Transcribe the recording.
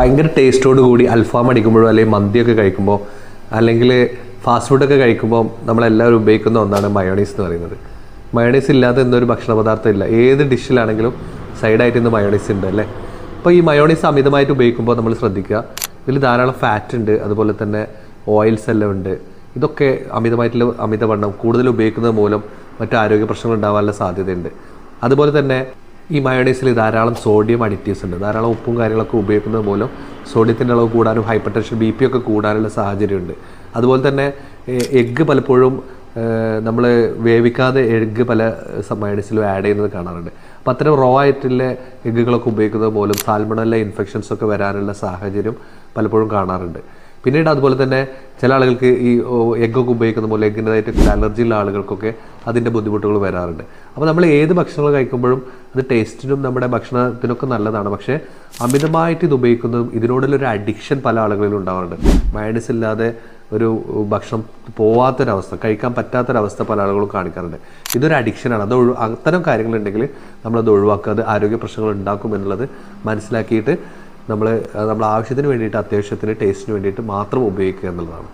ഭയങ്കര ടേസ്റ്റോട് കൂടി അൽഫാം അടിക്കുമ്പോഴോ അല്ലെങ്കിൽ മന്തിയൊക്കെ കഴിക്കുമ്പോൾ അല്ലെങ്കിൽ ഫാസ്റ്റ് ഫുഡൊക്കെ കഴിക്കുമ്പോൾ നമ്മളെല്ലാവരും ഉപയോഗിക്കുന്ന ഒന്നാണ് മയോണൈസ് എന്ന് പറയുന്നത്. മയോണൈസ് ഇല്ലാതെ എന്തൊരു ഭക്ഷണ പദാർത്ഥം ഇല്ല. ഏത് ഡിഷിലാണെങ്കിലും സൈഡായിട്ട് ഇന്ന് മയോണൈസ് ഉണ്ട് അല്ലേ? അപ്പോൾ ഈ മയോണൈസ് അമിതമായിട്ട് ഉപയോഗിക്കുമ്പോൾ നമ്മൾ ശ്രദ്ധിക്കുക. ഇതിൽ ധാരാളം ഫാറ്റ് ഉണ്ട് അതുപോലെ തന്നെ ഓയിൽസ് എല്ലാം ഉണ്ട്. ഇതൊക്കെ അമിതമായിട്ടുള്ള അമിതവണ്ണം കൂടുതൽ ഉപയോഗിക്കുന്നത് മൂലം മറ്റു ആരോഗ്യ പ്രശ്നങ്ങൾ ഉണ്ടാകാനുള്ള സാധ്യതയുണ്ട്. അതുപോലെ തന്നെ ഈ മയോണൈസിൽ ധാരാളം സോഡിയം അഡിറ്റീവ്സ് ഉണ്ട്. ധാരാളം ഉപ്പും കാര്യങ്ങളൊക്കെ ഉപയോഗിക്കുന്നത് മൂലം സോഡിയത്തിന്റെ അളവ് കൂടാനും ഹൈപ്പർ ടെൻഷൻ ബി പി ഒക്കെ കൂടാനുള്ള സാഹചര്യമുണ്ട്. അതുപോലെ തന്നെ എഗ്ഗ് പലപ്പോഴും നമ്മൾ വേവിക്കാതെ എഗ്ഗ് പല മയോണൈസിലും ആഡ് ചെയ്യുന്നത് കാണാറുണ്ട്. അപ്പോൾ അത്തരം റോ ആയിട്ടുള്ള എഗ്ഗുകളൊക്കെ ഉപയോഗിക്കുന്നത് മൂലം സാൽമണല്ല ഇൻഫെക്ഷൻസ് ഒക്കെ വരാനുള്ള സാഹചര്യം പലപ്പോഴും കാണാറുണ്ട്. പിന്നീട് അതുപോലെ തന്നെ ചില ആളുകൾക്ക് ഈ എഗ്ഗൊക്കെ ഉപയോഗിക്കുന്ന പോലെ എഗ്ഗിന്റെതായിട്ട് അലർജി ഉള്ള ആളുകൾക്കൊക്കെ അതിന്റെ ബുദ്ധിമുട്ടുകൾ വരാറുണ്ട്. അപ്പോൾ നമ്മൾ ഏത് ഭക്ഷണങ്ങൾ കഴിക്കുമ്പോഴും അത് ടേസ്റ്റിനും നമ്മുടെ ഭക്ഷണത്തിനൊക്കെ നല്ലതാണ്. പക്ഷേ അമിതമായിട്ട് ഇത് ഉപയോഗിക്കുന്നതും ഇതിനോടുള്ളൊരു അഡിക്ഷൻ പല ആളുകളിലും ഉണ്ടാവാറുണ്ട്. മയണസ് ഇല്ലാതെ ഒരു ഭക്ഷണം പോവാത്തൊരവസ്ഥ കഴിക്കാൻ പറ്റാത്തൊരവസ്ഥ പല ആളുകളും കാണിക്കാറുണ്ട്. ഇതൊരു അഡിക്ഷനാണ് അത് അത്തരം കാര്യങ്ങളുണ്ടെങ്കിൽ നമ്മളത് ഒഴിവാക്കുക അത് ആരോഗ്യ പ്രശ്നങ്ങൾ ഉണ്ടാക്കും എന്നുള്ളത് മനസ്സിലാക്കിയിട്ട് നമ്മൾ നമ്മൾ ആവശ്യത്തിന് വേണ്ടിയിട്ട് അത്യാവശ്യത്തിന് ടേസ്റ്റിന് വേണ്ടിയിട്ട് മാത്രം ഉപയോഗിക്കുക എന്നുള്ളതാണ്.